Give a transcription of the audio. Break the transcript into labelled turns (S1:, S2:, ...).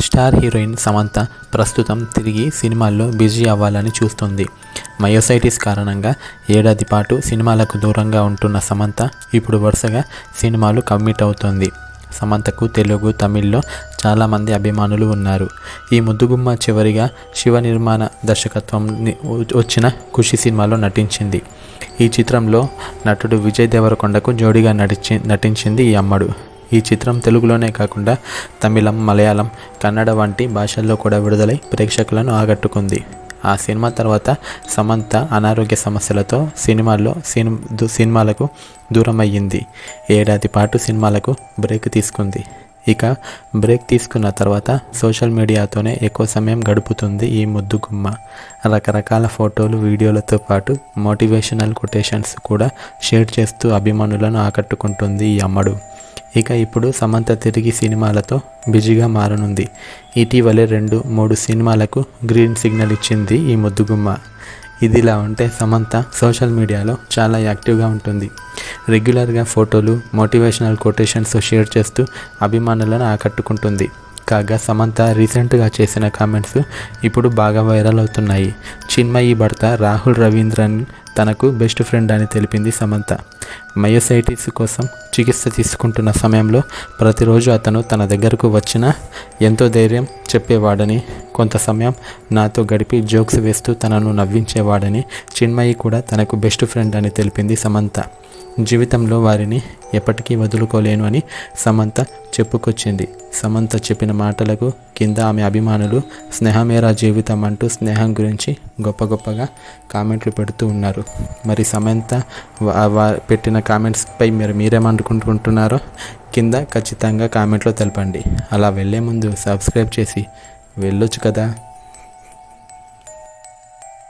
S1: Star heroine Samantha ప్రస్తుతం తిరిగి సినిమాల్లో బిజీ అవ్వాలని చూస్తుంది. మయోసైటిస్ కారణంగా ఏడాది పాటు సినిమాలకు దూరంగా ఉంటున్న సమంత ఇప్పుడు వరుసగా సినిమాలు కమిట్ అవుతోంది. సమంతకు తెలుగు తమిళ్ళో చాలామంది అభిమానులు ఉన్నారు. ఈ ముద్దుగుమ్మ చివరిగా శివ నిర్మాణ దర్శకత్వం వచ్చిన ఖుషి సినిమాలో నటించింది. ఈ చిత్రంలో నటుడు విజయ్ దేవరకొండకు జోడీగా నటించి నటించింది ఈ అమ్మడు. ఈ చిత్రం తెలుగులోనే కాకుండా తమిళం మలయాళం కన్నడ వంటి భాషల్లో కూడా విడుదలై ప్రేక్షకులను ఆకట్టుకుంది. ఆ సినిమా తర్వాత సమంత అనారోగ్య సమస్యలతో సినిమాల్లో సినిమాలకు దూరం అయ్యింది ఏడాది పాటు సినిమాలకు బ్రేక్ తీసుకుంది. ఇక బ్రేక్ తీసుకున్న తర్వాత సోషల్ మీడియాతోనే ఎక్కువ సమయం గడుపుతుంది ఈ ముద్దుగుమ్మ రకరకాల ఫోటోలు వీడియోలతో పాటు మోటివేషనల్ కొటేషన్స్ కూడా షేర్ చేస్తూ అభిమానులను ఆకట్టుకుంటుంది ఈ అమ్మడు. ఇక ఇప్పుడు సమంత తిరిగి సినిమాలతో బిజీగా మారనుంది. ఇటీవలే రెండు మూడు సినిమాలకు గ్రీన్ సిగ్నల్ ఇచ్చింది ఈ ముద్దుగుమ్మ. ఇదిలా ఉంటే సమంత సోషల్ మీడియాలో చాలా యాక్టివ్గా ఉంటుంది. రెగ్యులర్గా ఫోటోలు మోటివేషనల్ కొటేషన్స్ షేర్ చేస్తూ అభిమానులను ఆకట్టుకుంటుంది. కాగా సమంత రీసెంట్గా చేసిన కామెంట్స్ ఇప్పుడు బాగా వైరల్ అవుతున్నాయి. చిన్మయి భర్త రాహుల్ రవీంద్రన్ తనకు బెస్ట్ ఫ్రెండ్ అని తెలిపింది సమంత. మయోసైటిస్ కోసం చికిత్స తీసుకుంటున్న సమయంలో ప్రతిరోజు అతను తన దగ్గరకు వచ్చిన ఎంతో ధైర్యం చెప్పేవాడని కొంత సమయం నాతో గడిపి జోక్స్ వేస్తూ తనను నవ్వించేవాడని చిన్మయి కూడా తనకు బెస్ట్ ఫ్రెండ్ అని తెలిపింది సమంత. జీవితంలో వారిని ఎప్పటికీ వదులుకోలేను అని సమంత చెప్పుకొచ్చింది. సమంత చెప్పిన మాటలకు కింద ఆమె అభిమానులు స్నేహమేరా జీవితం అంటూ స్నేహం గురించి గొప్ప గొప్పగా కామెంట్లు పెడుతూ ఉన్నారు. మరి సమంత పెట్టిన కామెంట్స్పై మీరు మీరేమనుకుంటున్నారో కింద ఖచ్చితంగా కామెంట్లో తెలపండి. అలా వెళ్ళే ముందు సబ్స్క్రైబ్ చేసి వెళ్ళొచ్చు కదా.